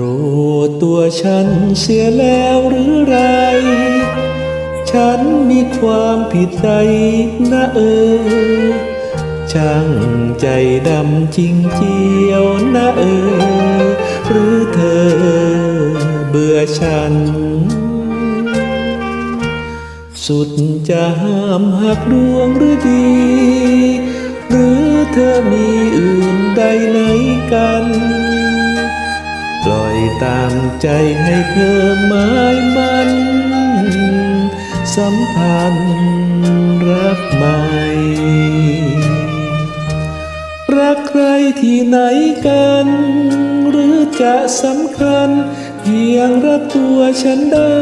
รู้ตัวฉันเสียแล้วหรือไร ฉันมีความผิดใดนะเออ ช่างใจดำจริงเจียวนะเออ หรือเธอเบื่อฉัน สุดจะห้ามหักดวงหรือดี หรือเธอมีอื่นใดไหนกัน ตามใจให้เธอหมายมันสัมพันธ์รักใหม่ รักใครที่ไหนกัน หรือจะสำคัญ เพียงรักตัวฉันได้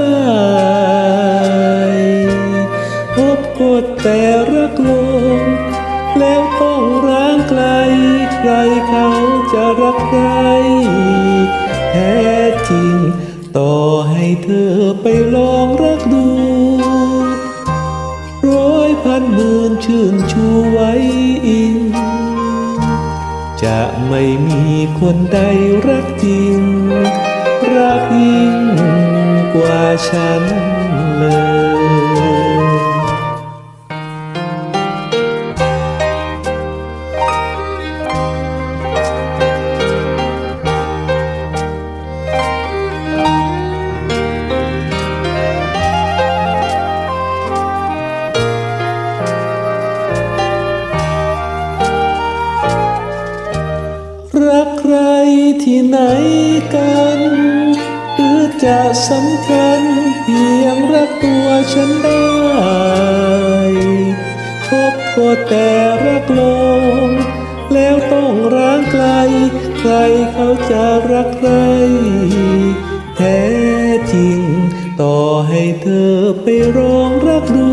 พบกดแต่รักลง แล้วต้องร้างไกล ใครเขาจะรักใคร ต่อให้เธอไปลองรักดู ร้อยพันหมื่นชื่นชูไว้อิน จะไม่มีคนใดรักจริง รักยิ่งกว่าฉันเลย ที่ไหนกัน หรือจะสำคัญเพียงรักตัวฉันได้พบก็แต่รักลง แล้วต้องร้างไกล ใครเขาจะรักใคร แท้จริง ต่อให้เธอไปร้องรักดู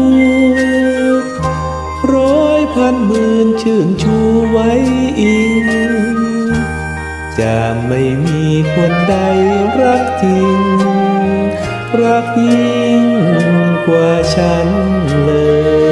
ร้อยพันหมื่นชื่นชูไว้อิง จะไม่มีคนใดรักจริง รักยิ่งกว่าฉันเลย